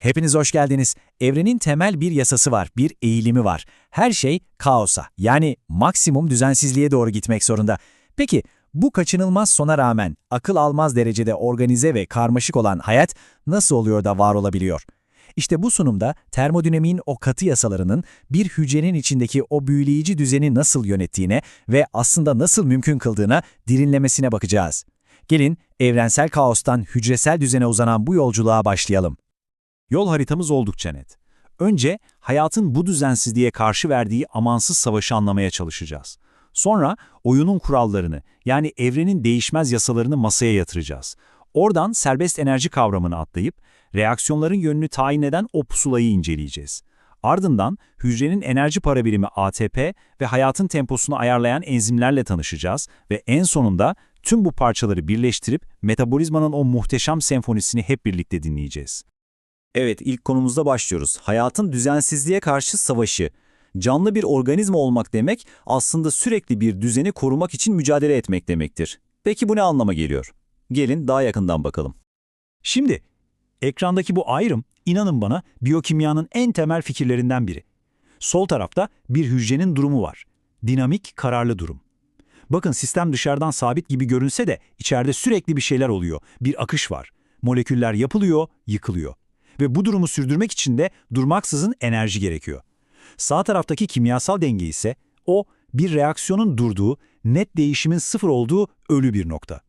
Hepiniz hoş geldiniz. Evrenin temel bir yasası var, bir eğilimi var. Her şey kaosa, yani maksimum düzensizliğe doğru gitmek zorunda. Peki, bu kaçınılmaz sona rağmen akıl almaz derecede organize ve karmaşık olan hayat nasıl oluyor da var olabiliyor? İşte bu sunumda termodinamiğin o katı yasalarının bir hücrenin içindeki o büyüleyici düzeni nasıl yönettiğine ve aslında nasıl mümkün kıldığına derinlemesine bakacağız. Gelin evrensel kaostan hücresel düzene uzanan bu yolculuğa başlayalım. Yol haritamız oldukça net. Önce hayatın bu düzensizliğe karşı verdiği amansız savaşı anlamaya çalışacağız. Sonra oyunun kurallarını yani evrenin değişmez yasalarını masaya yatıracağız. Oradan serbest enerji kavramını atlayıp reaksiyonların yönünü tayin eden o pusulayı inceleyeceğiz. Ardından hücrenin enerji para birimi ATP ve hayatın temposunu ayarlayan enzimlerle tanışacağız ve en sonunda tüm bu parçaları birleştirip metabolizmanın o muhteşem senfonisini hep birlikte dinleyeceğiz. Evet, ilk konumuzda başlıyoruz. Hayatın düzensizliğe karşı savaşı. Canlı bir organizma olmak demek aslında sürekli bir düzeni korumak için mücadele etmek demektir. Peki bu ne anlama geliyor? Gelin daha yakından bakalım. Şimdi, ekrandaki bu ayrım, inanın bana, biyokimyanın en temel fikirlerinden biri. Sol tarafta bir hücrenin durumu var. Dinamik, kararlı durum. Bakın sistem dışarıdan sabit gibi görünse de içeride sürekli bir şeyler oluyor. Bir akış var. Moleküller yapılıyor, yıkılıyor. Ve bu durumu sürdürmek için de durmaksızın enerji gerekiyor. Sağ taraftaki kimyasal denge ise o bir reaksiyonun durduğu, net değişimin sıfır olduğu ölü bir nokta.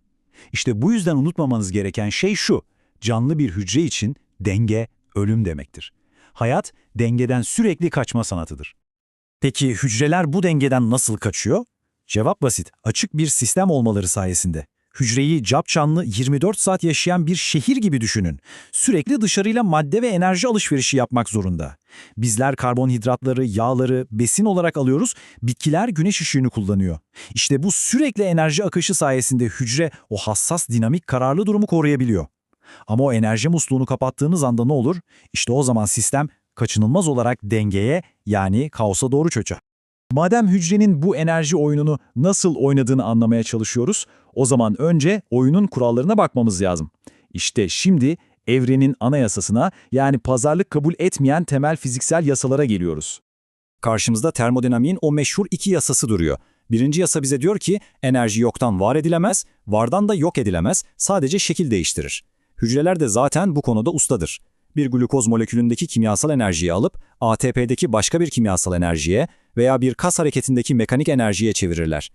İşte bu yüzden unutmamanız gereken şey şu, canlı bir hücre için denge ölüm demektir. Hayat dengeden sürekli kaçma sanatıdır. Peki hücreler bu dengeden nasıl kaçıyor? Cevap basit, açık bir sistem olmaları sayesinde. Hücreyi capcanlı 24 saat yaşayan bir şehir gibi düşünün. Sürekli dışarıyla madde ve enerji alışverişi yapmak zorunda. Bizler karbonhidratları, yağları, besin olarak alıyoruz, bitkiler güneş ışığını kullanıyor. İşte bu sürekli enerji akışı sayesinde hücre o hassas dinamik kararlı durumu koruyabiliyor. Ama o enerji musluğunu kapattığınız anda ne olur? İşte o zaman sistem kaçınılmaz olarak dengeye yani kaosa doğru çöçer. Madem hücrenin bu enerji oyununu nasıl oynadığını anlamaya çalışıyoruz, o zaman önce oyunun kurallarına bakmamız lazım. İşte şimdi evrenin anayasasına yani pazarlık kabul etmeyen temel fiziksel yasalara geliyoruz. Karşımızda termodinamiğin o meşhur iki yasası duruyor. Birinci yasa bize diyor ki enerji yoktan var edilemez, vardan da yok edilemez, sadece şekil değiştirir. Hücreler de zaten bu konuda ustadır. Bir glukoz molekülündeki kimyasal enerjiyi alıp ATP'deki başka bir kimyasal enerjiye veya bir kas hareketindeki mekanik enerjiye çevirirler.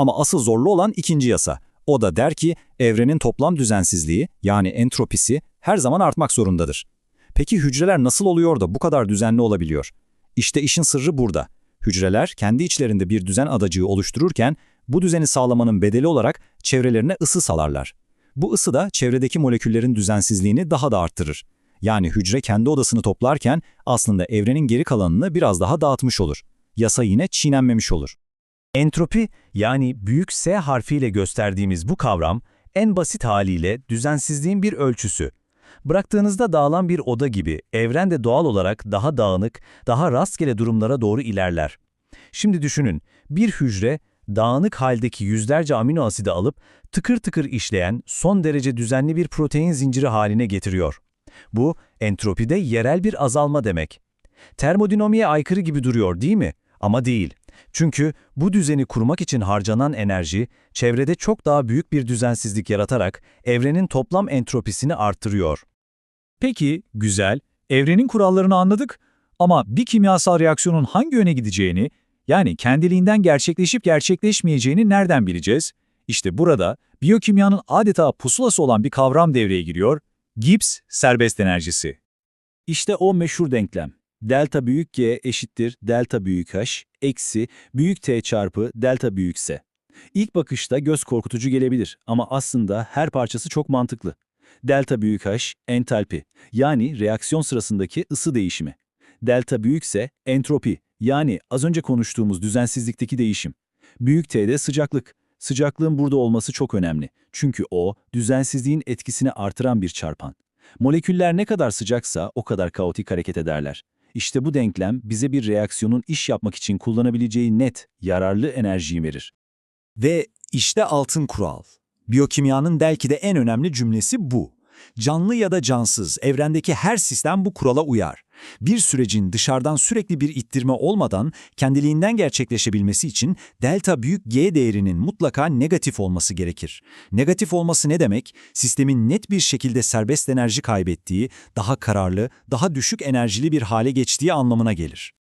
Ama asıl zorlu olan ikinci yasa. O da der ki evrenin toplam düzensizliği yani entropisi her zaman artmak zorundadır. Peki hücreler nasıl oluyor da bu kadar düzenli olabiliyor? İşte işin sırrı burada. Hücreler kendi içlerinde bir düzen adacığı oluştururken bu düzeni sağlamanın bedeli olarak çevrelerine ısı salarlar. Bu ısı da çevredeki moleküllerin düzensizliğini daha da arttırır. Yani hücre kendi odasını toplarken aslında evrenin geri kalanını biraz daha dağıtmış olur. Yasa yine çiğnenmemiş olur. Entropi yani büyük S harfiyle gösterdiğimiz bu kavram en basit haliyle düzensizliğin bir ölçüsü. Bıraktığınızda dağılan bir oda gibi evren de doğal olarak daha dağınık, daha rastgele durumlara doğru ilerler. Şimdi düşünün, bir hücre dağınık haldeki yüzlerce amino asidi alıp tıkır tıkır işleyen son derece düzenli bir protein zinciri haline getiriyor. Bu entropide yerel bir azalma demek. Termodinamiğe aykırı gibi duruyor değil mi? Ama değil. Çünkü bu düzeni kurmak için harcanan enerji, çevrede çok daha büyük bir düzensizlik yaratarak evrenin toplam entropisini arttırıyor. Peki, güzel, evrenin kurallarını anladık ama bir kimyasal reaksiyonun hangi yöne gideceğini, yani kendiliğinden gerçekleşip gerçekleşmeyeceğini nereden bileceğiz? İşte burada biyokimyanın adeta pusulası olan bir kavram devreye giriyor, Gibbs serbest enerjisi. İşte o meşhur denklem. Delta büyük G eşittir delta büyük H eksi büyük T çarpı delta büyük S. İlk bakışta göz korkutucu gelebilir ama aslında her parçası çok mantıklı. Delta büyük H entalpi yani reaksiyon sırasındaki ısı değişimi. Delta büyükse entropi yani az önce konuştuğumuz düzensizlikteki değişim. Büyük T'de sıcaklık. Sıcaklığın burada olması çok önemli. Çünkü o, düzensizliğin etkisini artıran bir çarpan. Moleküller ne kadar sıcaksa o kadar kaotik hareket ederler. İşte bu denklem bize bir reaksiyonun iş yapmak için kullanabileceği net, yararlı enerjiyi verir. Ve işte altın kural. Biyokimyanın belki de en önemli cümlesi bu. Canlı ya da cansız, evrendeki her sistem bu kurala uyar. Bir sürecin dışarıdan sürekli bir ittirme olmadan kendiliğinden gerçekleşebilmesi için delta büyük G değerinin mutlaka negatif olması gerekir. Negatif olması ne demek? Sistemin net bir şekilde serbest enerji kaybettiği, daha kararlı, daha düşük enerjili bir hale geçtiği anlamına gelir.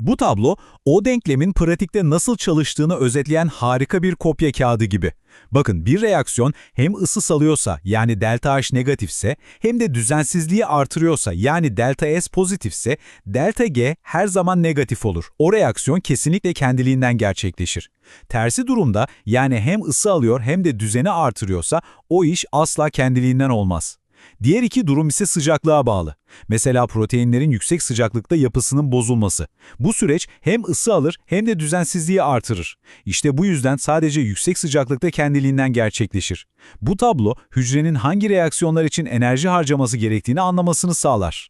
Bu tablo, o denklemin pratikte nasıl çalıştığını özetleyen harika bir kopya kağıdı gibi. Bakın bir reaksiyon hem ısı salıyorsa yani delta H negatifse hem de düzensizliği artırıyorsa yani delta S pozitifse delta G her zaman negatif olur. O reaksiyon kesinlikle kendiliğinden gerçekleşir. Tersi durumda yani hem ısı alıyor hem de düzeni artırıyorsa o iş asla kendiliğinden olmaz. Diğer iki durum ise sıcaklığa bağlı. Mesela proteinlerin yüksek sıcaklıkta yapısının bozulması. Bu süreç hem ısı alır hem de düzensizliği artırır. İşte bu yüzden sadece yüksek sıcaklıkta kendiliğinden gerçekleşir. Bu tablo hücrenin hangi reaksiyonlar için enerji harcaması gerektiğini anlamasını sağlar.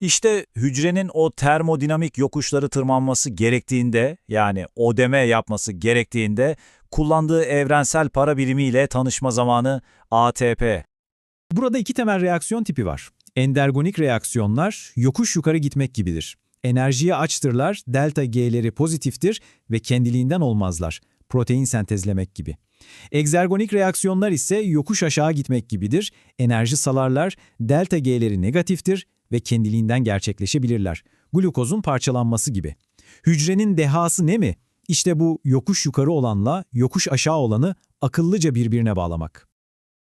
İşte hücrenin o termodinamik yokuşları tırmanması gerektiğinde, yani ödeme yapması gerektiğinde kullandığı evrensel para birimiyle tanışma zamanı ATP. Burada iki temel reaksiyon tipi var. Endergonik reaksiyonlar yokuş yukarı gitmek gibidir. Enerjiye açtırlar, delta G'leri pozitiftir ve kendiliğinden olmazlar. Protein sentezlemek gibi. Egzergonik reaksiyonlar ise yokuş aşağı gitmek gibidir. Enerji salarlar, delta G'leri negatiftir ve kendiliğinden gerçekleşebilirler. Glukozun parçalanması gibi. Hücrenin dehası ne mi? İşte bu yokuş yukarı olanla yokuş aşağı olanı akıllıca birbirine bağlamak.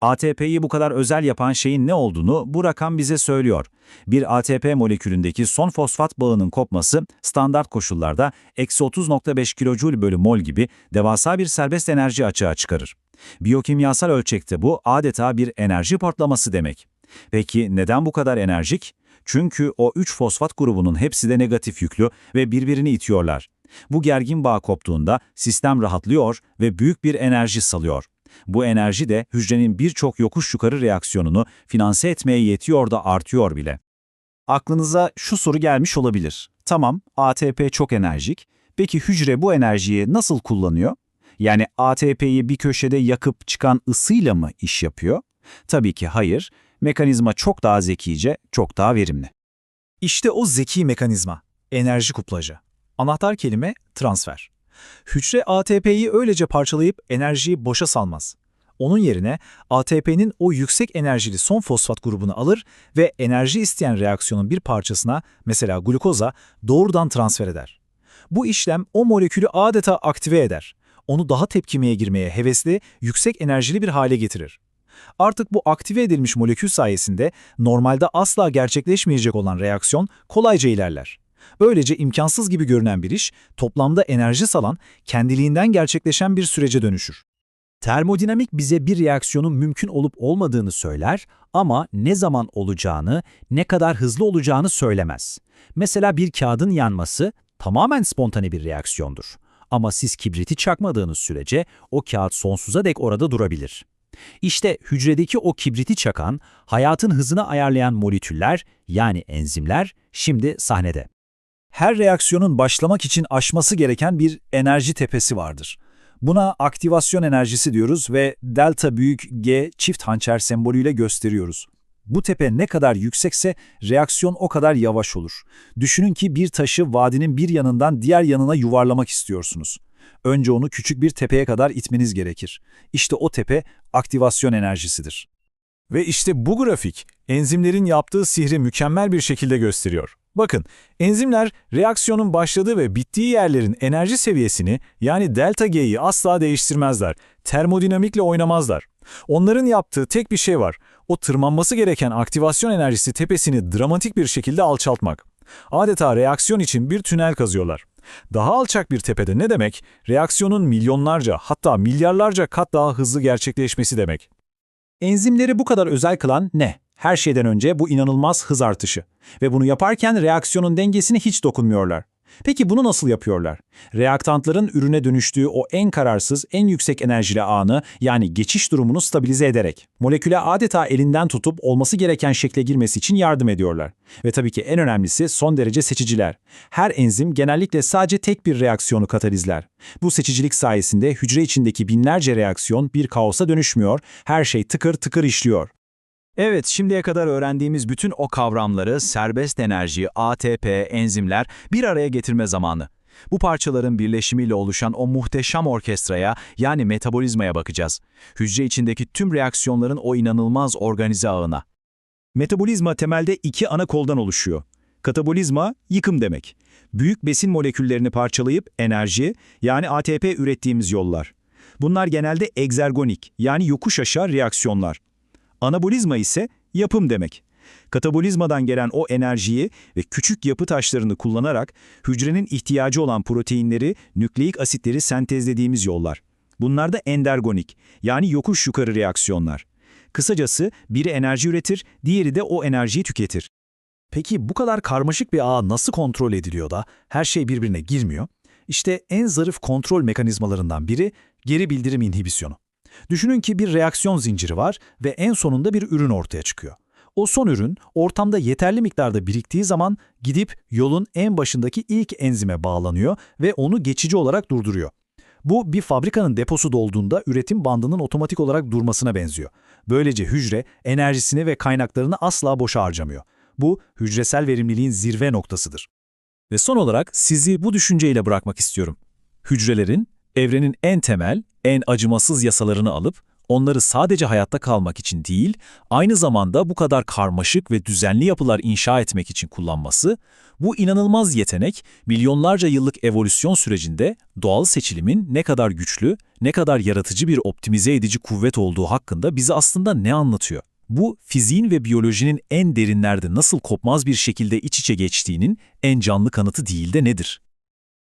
ATP'yi bu kadar özel yapan şeyin ne olduğunu bu rakam bize söylüyor. Bir ATP molekülündeki son fosfat bağının kopması standart koşullarda eksi 30.5 kJ bölü mol gibi devasa bir serbest enerji açığa çıkarır. Biyokimyasal ölçekte bu adeta bir enerji patlaması demek. Peki neden bu kadar enerjik? Çünkü o 3 fosfat grubunun hepsi de negatif yüklü ve birbirini itiyorlar. Bu gergin bağ koptuğunda sistem rahatlıyor ve büyük bir enerji salıyor. Bu enerji de hücrenin birçok yokuş yukarı reaksiyonunu finanse etmeye yetiyor da artıyor bile. Aklınıza şu soru gelmiş olabilir. Tamam, ATP çok enerjik. Peki hücre bu enerjiyi nasıl kullanıyor? Yani ATP'yi bir köşede yakıp çıkan ısıyla mı iş yapıyor? Tabii ki hayır. Mekanizma çok daha zekice, çok daha verimli. İşte o zeki mekanizma, enerji kuplajı. Anahtar kelime transfer. Hücre ATP'yi öylece parçalayıp enerjiyi boşa salmaz. Onun yerine ATP'nin o yüksek enerjili son fosfat grubunu alır ve enerji isteyen reaksiyonun bir parçasına, mesela glukoza, doğrudan transfer eder. Bu işlem o molekülü adeta aktive eder. Onu daha tepkimeye girmeye hevesli, yüksek enerjili bir hale getirir. Artık bu aktive edilmiş molekül sayesinde normalde asla gerçekleşmeyecek olan reaksiyon kolayca ilerler. Böylece imkansız gibi görünen bir iş, toplamda enerji salan, kendiliğinden gerçekleşen bir sürece dönüşür. Termodinamik bize bir reaksiyonun mümkün olup olmadığını söyler ama ne zaman olacağını, ne kadar hızlı olacağını söylemez. Mesela bir kağıdın yanması tamamen spontane bir reaksiyondur. Ama siz kibriti çakmadığınız sürece o kağıt sonsuza dek orada durabilir. İşte hücredeki o kibriti çakan, hayatın hızını ayarlayan moleküller yani enzimler şimdi sahnede. Her reaksiyonun başlamak için aşması gereken bir enerji tepesi vardır. Buna aktivasyon enerjisi diyoruz ve delta büyük G çift hançer sembolüyle gösteriyoruz. Bu tepe ne kadar yüksekse reaksiyon o kadar yavaş olur. Düşünün ki bir taşı vadinin bir yanından diğer yanına yuvarlamak istiyorsunuz. Önce onu küçük bir tepeye kadar itmeniz gerekir. İşte o tepe aktivasyon enerjisidir. Ve işte bu grafik enzimlerin yaptığı sihri mükemmel bir şekilde gösteriyor. Bakın, enzimler reaksiyonun başladığı ve bittiği yerlerin enerji seviyesini yani delta G'yi asla değiştirmezler. Termodinamikle oynamazlar. Onların yaptığı tek bir şey var. O tırmanması gereken aktivasyon enerjisi tepesini dramatik bir şekilde alçaltmak. Adeta reaksiyon için bir tünel kazıyorlar. Daha alçak bir tepede ne demek? Reaksiyonun milyonlarca hatta milyarlarca kat daha hızlı gerçekleşmesi demek. Enzimleri bu kadar özel kılan ne? Her şeyden önce bu inanılmaz hız artışı. Ve bunu yaparken reaksiyonun dengesine hiç dokunmuyorlar. Peki bunu nasıl yapıyorlar? Reaktantların ürüne dönüştüğü o en kararsız, en yüksek enerjili anı yani geçiş durumunu stabilize ederek, moleküle adeta elinden tutup olması gereken şekle girmesi için yardım ediyorlar. Ve tabii ki en önemlisi son derece seçiciler. Her enzim genellikle sadece tek bir reaksiyonu katalizler. Bu seçicilik sayesinde hücre içindeki binlerce reaksiyon bir kaosa dönüşmüyor, her şey tıkır tıkır işliyor. Evet, şimdiye kadar öğrendiğimiz bütün o kavramları serbest enerji, ATP, enzimler bir araya getirme zamanı. Bu parçaların birleşimiyle oluşan o muhteşem orkestraya yani metabolizmaya bakacağız. Hücre içindeki tüm reaksiyonların o inanılmaz organize ağına. Metabolizma temelde iki ana koldan oluşuyor. Katabolizma, yıkım demek. Büyük besin moleküllerini parçalayıp enerji, yani ATP ürettiğimiz yollar. Bunlar genelde egzergonik, yani yokuş aşağı reaksiyonlar. Anabolizma ise yapım demek. Katabolizmadan gelen o enerjiyi ve küçük yapı taşlarını kullanarak hücrenin ihtiyacı olan proteinleri, nükleik asitleri sentezlediğimiz yollar. Bunlar da endergonik, yani yokuş yukarı reaksiyonlar. Kısacası biri enerji üretir, diğeri de o enerjiyi tüketir. Peki bu kadar karmaşık bir ağ nasıl kontrol ediliyor da her şey birbirine girmiyor? İşte en zarif kontrol mekanizmalarından biri geri bildirim inhibisyonu. Düşünün ki bir reaksiyon zinciri var ve en sonunda bir ürün ortaya çıkıyor. O son ürün ortamda yeterli miktarda biriktiği zaman gidip yolun en başındaki ilk enzime bağlanıyor ve onu geçici olarak durduruyor. Bu bir fabrikanın deposu dolduğunda üretim bandının otomatik olarak durmasına benziyor. Böylece hücre enerjisini ve kaynaklarını asla boşa harcamıyor. Bu hücresel verimliliğin zirve noktasıdır. Ve son olarak sizi bu düşünceyle bırakmak istiyorum. Hücrelerin, evrenin en temel, en acımasız yasalarını alıp, onları sadece hayatta kalmak için değil, aynı zamanda bu kadar karmaşık ve düzenli yapılar inşa etmek için kullanması, bu inanılmaz yetenek, milyonlarca yıllık evolüsyon sürecinde doğal seçilimin ne kadar güçlü, ne kadar yaratıcı bir optimize edici kuvvet olduğu hakkında bize aslında ne anlatıyor? Bu, fiziğin ve biyolojinin en derinlerde nasıl kopmaz bir şekilde iç içe geçtiğinin en canlı kanıtı değil de nedir?